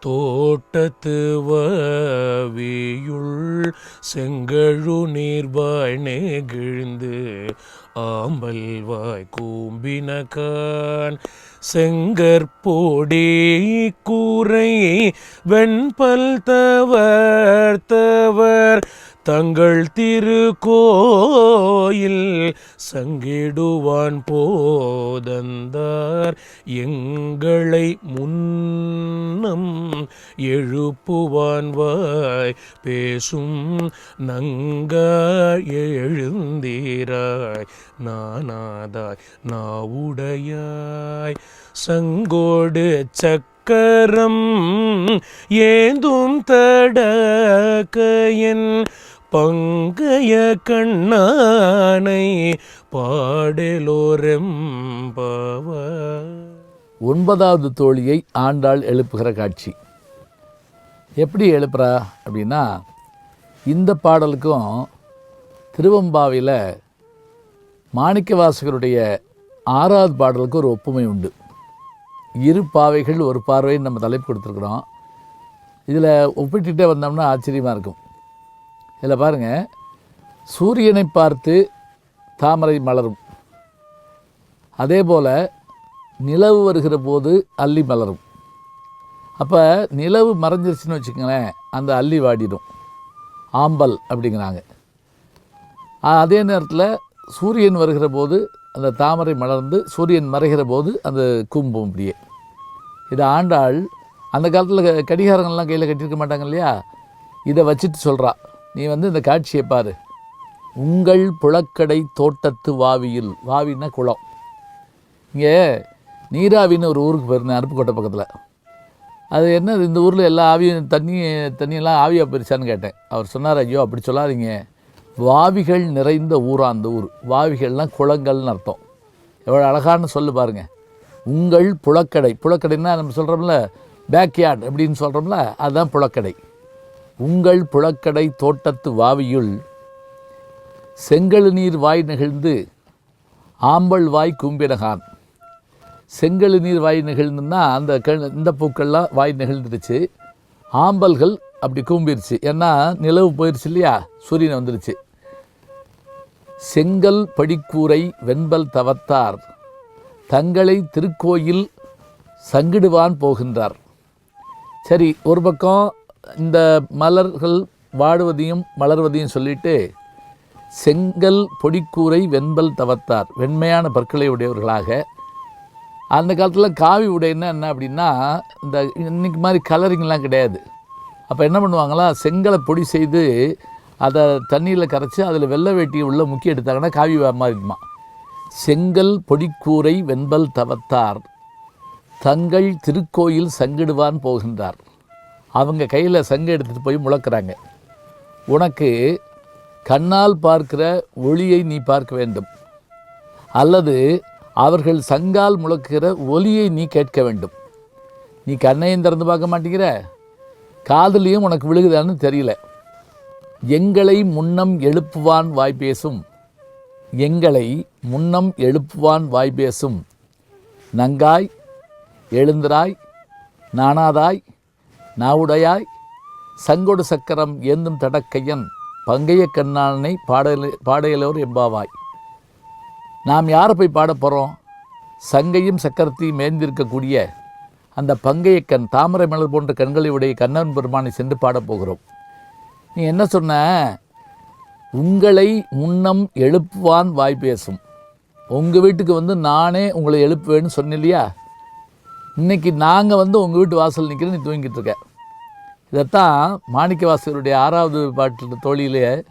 தோட்டத்து வவியுள் செங்கழு நீர்வாய் நெகிழ்ந்து ஆம்பல் வாய் கூம்பினகான். செங்கற்பொடி கூரை வெண்பல் தவர் தவர் தங்கள் திருக்கோயில் சங்கிடுவான் போதந்தார். எங்களை முன் முன்னம் எழுப்புவான் வாய் பேசும் நங்க எழுந்தீராய். நானாதாய் நாவுடையாய். சங்கோடு சக்கரம் ஏந்தும் தடக்கையன் பங்கைய கண்ணானை பாடலோரெம்பவ ஒன்பதாவது தோழியை ஆண்டாள் எழுப்புகிற காட்சி. எப்படி எழுப்புறா அப்படின்னா இந்த பாடலுக்கும் திருவம்பாவையில் மாணிக்கவாசகருடைய ஆறாவது பாடலுக்கு ஒரு ஒப்புமை உண்டு. இரு பாவைகள் ஒரு பார்வைன்னு நம்ம தலைப்பு கொடுத்துருக்குறோம். இதில் ஒப்பிட்டுக்கிட்டே வந்தோம்னா ஆச்சரியமாக இருக்கும். இதில் பாருங்கள் சூரியனை பார்த்து தாமரை மலரும். அதே போல் நிலவு வருகிற போது அள்ளி மலரும். அப்போ நிலவு மறைஞ்சிருச்சுன்னு வச்சுக்கோங்களேன் அந்த அள்ளி வாடிடும். ஆம்பல் அப்படிங்கிறாங்க. அதே நேரத்தில் சூரியன் வருகிற போது அந்த தாமரை மலர்ந்து சூரியன் மறைகிற போது அந்த கும்பும் அப்படியே. இது ஆண்டாள் அந்த காலத்தில் கடிகாரங்கள்லாம் கையில் கட்டியிருக்க மாட்டாங்க இல்லையா? இதை வச்சுட்டு சொல்கிறா நீ வந்து இந்த காட்சியை பாரு. உங்கள் புழக்கடை தோட்டத்து வாவியில். வாவின்னா குளம். இங்கே நீராவின்னு ஒரு ஊருக்கு போயிருந்தேன் அருப்புக்கோட்டை பக்கத்தில். அது என்ன இந்த ஊரில் எல்லா ஆவியும் தண்ணி தண்ணியெல்லாம் ஆவியாக போயிருச்சான்னு கேட்டேன். அவர் சொன்னார் ஐயோ அப்படி சொல்லாதீங்க. வாவிகள் நிறைந்த ஊராக அந்த ஊர். வாவிகள்னால் குளங்கள்னு அர்த்தம். எவ்வளோ அழகான்னு சொல்லு பாருங்கள் உங்கள் புழக்கடை. புழக்கடைன்னா நம்ம சொல்கிறோம்ல பேக்யார்டு அப்படின்னு சொல்கிறோம்ல அதுதான் புழக்கடை. உங்கள் புழக்கடை தோட்டத்து வாவியுள் செங்கழு நீர் வாய் நெகிழ்ந்து ஆம்பல் வாய் கும்பினகான் செங்கழு நீர் வாய் நிகழ்ந்துன்னா அந்த க இந்த பூக்கள்லாம் வாய் நிகழ்ந்துருச்சு ஆம்பல்கள் அப்படி கூம்பிருச்சு. ஏன்னா நிலவு போயிருச்சு இல்லையா? சூரியன் வந்துருச்சு. செங்கல் படிக்கூரை வெண்பல் தவத்தார். தங்களை திருக்கோயில் சங்கிடுவான் போகின்றார். சரி ஒரு பக்கம் இந்த மலர்கள் வாடுவதையும் மலர்வதையும் சொல்லிட்டு செங்கல் பொடிக்கூரை வெண்பல் தவத்தார். வெண்மையான பற்களை உடையவர்களாக அந்த காலத்தில் காவி உடைன்னா என்ன அப்படின்னா இந்த இன்னைக்கு மாதிரி கலரிங்லாம் கிடையாது. அப்போ என்ன பண்ணுவாங்களா செங்கலை பொடி செய்து அதை தண்ணியில் கரைச்சி அதில் வெள்ளை வேட்டியை உள்ளே முக்கிய எடுத்தாங்கன்னா காவி வா- மாறிடுமா செங்கல் பொடிக்கூரை வெண்பல் தவத்தார் தங்கள் திருக்கோயில் சங்கிடுவான் போகின்றார். அவங்க கையில் சங்கு எடுத்துகிட்டு போய் முழக்கிறாங்க. உனக்கு கண்ணால் பார்க்கிற ஒளியை நீ பார்க்க வேண்டும். அல்லது அவர்கள் சங்கால் முழக்குகிற ஒலியை நீ கேட்க வேண்டும். நீ கண்ணையும் திறந்து பார்க்க மாட்டேங்கிற? காதுலேயும் உனக்கு விழுகுதான்னு தெரியல. எங்களை முன்னம் எழுப்புவான் வாய் பேசும். எங்களை முன்னம் எழுப்புவான் வாய் பேசும். நங்காய் எழுந்திராய் நாணாதாய் நாவுடையாய் சங்கொடு சக்கரம் ஏந்தும் தடக்கையன் பங்கைய கண்ணானை பாடல பாடையலோர் எம்பாவாய் நாம் யாரை போய் பாட போகிறோம் சங்கையும் சக்கரத்தையும் மேய்ந்திருக்கக்கூடிய அந்த பங்கையக்கண் தாமரை மலர் போன்ற கண்களை உடைய கண்ணன் பெருமானை சென்று பாடப் போகிறோம். நீ என்ன சொன்ன? உங்களை முன்னம் எழுப்புவான் வாய் பேசும். உங்கள் வீட்டுக்கு வந்து நானே உங்களை எழுப்புவேன்னு சொன்னேன் இல்லையா இன்னைக்கு நாங்கள் வந்து உங்கள் வீட்டு வாசல் நிற்கிறேன் நீ தூங்கிட்டு இருக்க. இதைத்தான் மாணிக்கவாசகருடைய ஆறாவது பாட்டில் தோழியிலே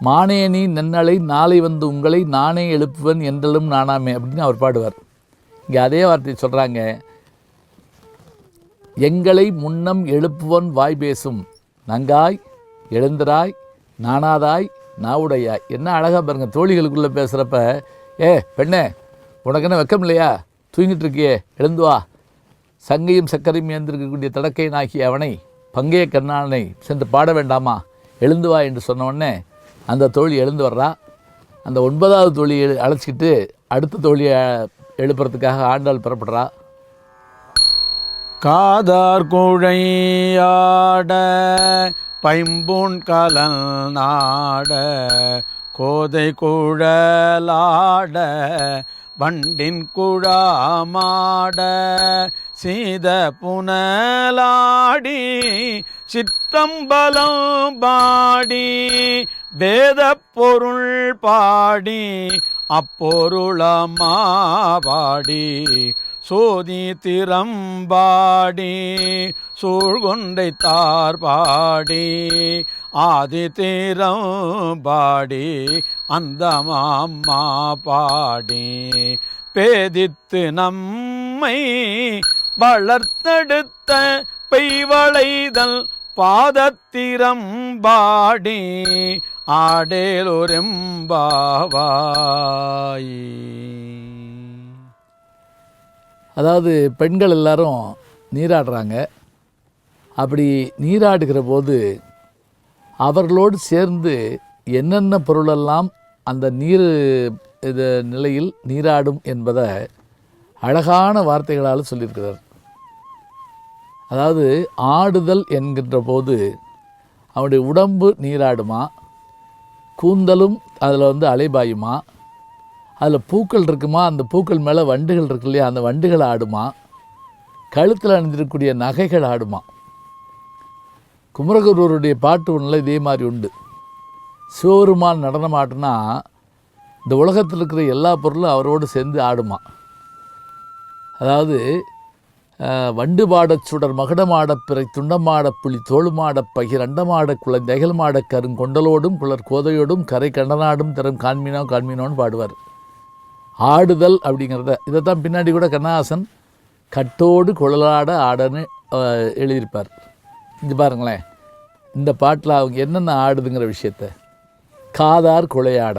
மானேனி நன்னலை நாளை வந்து உங்களை நானே எழுப்புவன் என்றலும் நானாமே அப்படின்னு அவர் பாடுவார். இங்கே அதே வார்த்தையை சொல்கிறாங்க எங்களை முன்னம் எழுப்புவன் வாய் பேசும். நங்காய் எழுந்தராய் நானாதாய் நாவுடையாய். என்ன அழகாக பாருங்க தோழிகளுக்குள்ளே பேசுகிறப்ப ஏ பெண்ணே உனக்கு என்ன வெக்கம் இல்லையா? தூங்கிட்டு இருக்கியே எழுந்து வா. சங்கையும் சக்கரையும் ஏந்திருக்கக்கூடிய தடக்கையனாகிய அவனை பங்கைய கண்ணானை சென்று பாட வேண்டாமா? எழுந்து வா என்று சொன்ன அந்த தோழி எழுந்து வர்றா. அந்த ஒன்பதாவது தோழி எழு- அழைச்சிக்கிட்டு அடுத்த தோழியை எழுப்புறதுக்காக ஆண்டாள் புறப்படுறா. காதார் குழையாட பைம்பூன் கலல் நாட கோதை குழலாட வண்டின் குழாமாட சீத புனலாடி சிற்றம்பலம் பாடி வேத பொருள் பாடி அப்பொருளமா சோதி திறம்பாடி சூழ்கொண்டை தார்பாடி ஆதி திறம்பாடி அந்த மாமா பாடி. பேதித்து நம்மை வளர்த்தெடுத்த பெய்வளைதல் பாதத்திரம்பாடி ஆடேலொரெம்பாவாய். அதாவது பெண்கள் எல்லாரும் நீராடுறாங்க. அப்படி நீராடுகிற போது அவர்களோடு சேர்ந்து என்னென்ன பொருளெல்லாம் அந்த நீர் இது நிலையில் நீராடும் என்பதை அழகான வார்த்தைகளால் சொல்லியிருக்கிறார். அதாவது ஆடுதல் என்கின்ற போது அவனுடைய உடம்பு நீராடுமா? கூந்தலும் அதில் வந்து அலைபாயுமா? அதில் பூக்கள் இருக்குமா? அந்த பூக்கள் மேலே வண்டுகள் இருக்கு இல்லையா? அந்த வண்டுகள் ஆடுமா? கழுத்தில் அணிந்திருக்கக்கூடிய நகைகள் ஆடுமா? குமரகுருவருடைய பாட்டு ஒன்றில் இதே மாதிரி உண்டு. சிவபெருமான் நடனம் ஆடுனா இந்த உலகத்தில் இருக்கிற எல்லா பொருளும் அவரோடு சேர்ந்து ஆடுமா? அதாவது வண்டு பாடச் சுடர் மகடமாடப் பிறை துண்டமாடப் புலி தோளுமாடப் பகிர் அண்டமாடக் குழந்தை அகல்மாடக் கருங்கொண்டலோடும் குளர் கோதையோடும் கரை கண்டனாடும் தரும் காண்மீனோ காண்மீனோன்னு பாடுவார். ஆடுதல் அப்படிங்கிறத இதை தான் பின்னாடி கூட கண்ணாசன் கட்டோடு குழலாட ஆடன்னு எழுதியிருப்பார். இது பாருங்களேன் இந்த பாட்டில் அவங்க என்னென்ன ஆடுதுங்கிற விஷயத்த. காதார் குழையாட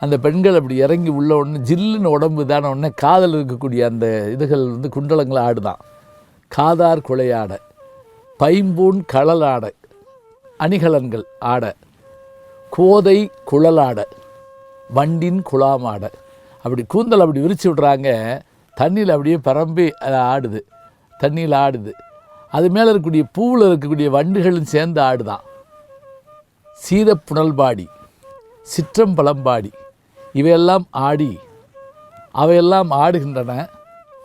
அந்த பெண்கள் அப்படி இறங்கி உள்ள உடனே ஜில்லுன்னு உடம்பு தான உடனே காதல் இருக்கக்கூடிய அந்த இதுகள் வந்து குண்டலங்கள் ஆடுதான். காதார் குழையாட பைம்பூன் களலாட அணிகலன்கள் ஆட கோதை குழலாட வண்டின் குழாமாட அப்படி கூந்தல் அப்படி விரித்து விட்றாங்க தண்ணியில் அப்படியே பரம்பி ஆடுது. தண்ணியில் ஆடுது. அது மேலே இருக்கக்கூடிய பூவில் இருக்கக்கூடிய வண்டுகளும் சேர்ந்து ஆடுதான். சீதப்புணல்பாடி சிற்றம்பலம்பாடி. இவையெல்லாம் ஆடி அவையெல்லாம் ஆடுகின்றன.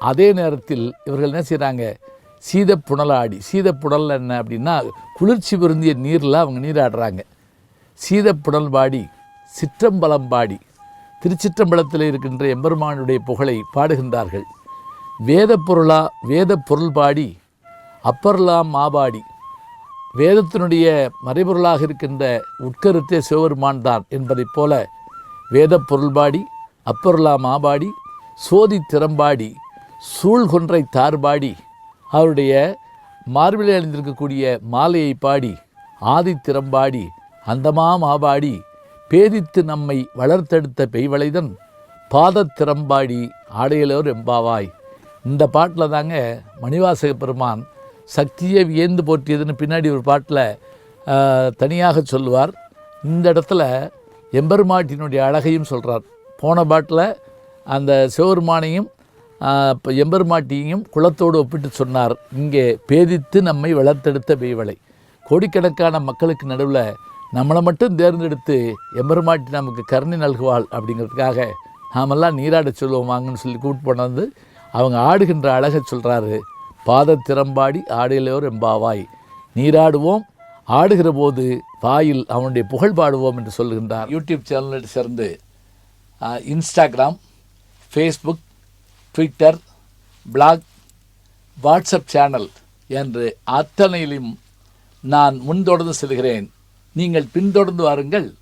அதே நேரத்தில் இவர்கள் என்ன செய்கிறாங்க சீதப்புணலாடி புனல் என்ன அப்படின்னா குளிர்ச்சி பொருந்திய நீரில் அவங்க நீராடுறாங்க. சீத புணல்பாடி சிற்றம்பலம்பாடி திருச்சிற்றம்பலத்தில் இருக்கின்ற எம்பெருமானுடைய புகழை பாடுகின்றார்கள். வேத பொருளா வேத பொருள் பாடி அப்பர்லாம் மாபாடி. வேதத்தினுடைய மறைபொருளாக இருக்கின்ற உட்கருத்தே சிவபெருமான் தான் என்பதைப் போல வேத பொருள்பாடி அப்பொருளா மாபாடி சோதி திறம்பாடி சூழ்கொன்றை தார்பாடி அவருடைய மார்பிலே அணிந்திருக்கக்கூடிய மாலையை பாடி ஆதித்திறம்பாடி அந்தமா மாபாடி பேதித்து நம்மை வளர்த்தெடுத்த பெய்வளைதன் பாதத்திறம்பாடி ஆடையிலோர் எம்பாவாய் இந்த பாட்டில் தாங்க மணிவாசக பெருமான் சக்தியை வியந்து போற்றியதுன்னு பின்னாடி ஒரு பாட்டில் தனியாக சொல்லுவார். இந்த இடத்துல எம்பெருமாட்டினுடைய அழகையும் சொல்கிறார் போன பாட்டில் அந்த சிவபெருமானையும் இப்போ எம்பெருமாட்டியையும் குளத்தோடு ஒப்பிட்டு சொன்னார். இங்கே பேதித்து நம்மை வளர்த்தெடுத்த பெய்வலை கோடிக்கணக்கான மக்களுக்கு நடுவில் நம்மளை மட்டும் தேர்ந்தெடுத்து எம்பெருமாட்டி நமக்கு கருணை நல்குவாள் அப்படிங்கிறதுக்காக நாமெல்லாம் நீராட சொல்லுவோம் வாங்கன்னு சொல்லி கூப்பிட்டு போனது அவங்க ஆடுகின்ற அழகை சொல்கிறாரு பாதத்திறம்பாடி ஆடையிலோர் எம்பாவாய். நீராடுவோம் ஆடுகிற போது வாயில் அவனுடைய புகழ் பாடுவோம் என்று சொல்லுகின்றார். யூடியூப் சேனலில் சேர்ந்து Instagram Facebook Twitter blog WhatsApp channel என்று அத்தனையிலும் நான் முன்தொடர்ந்து செல்கிறேன். நீங்கள் பின்தொடர்ந்து வாருங்கள்.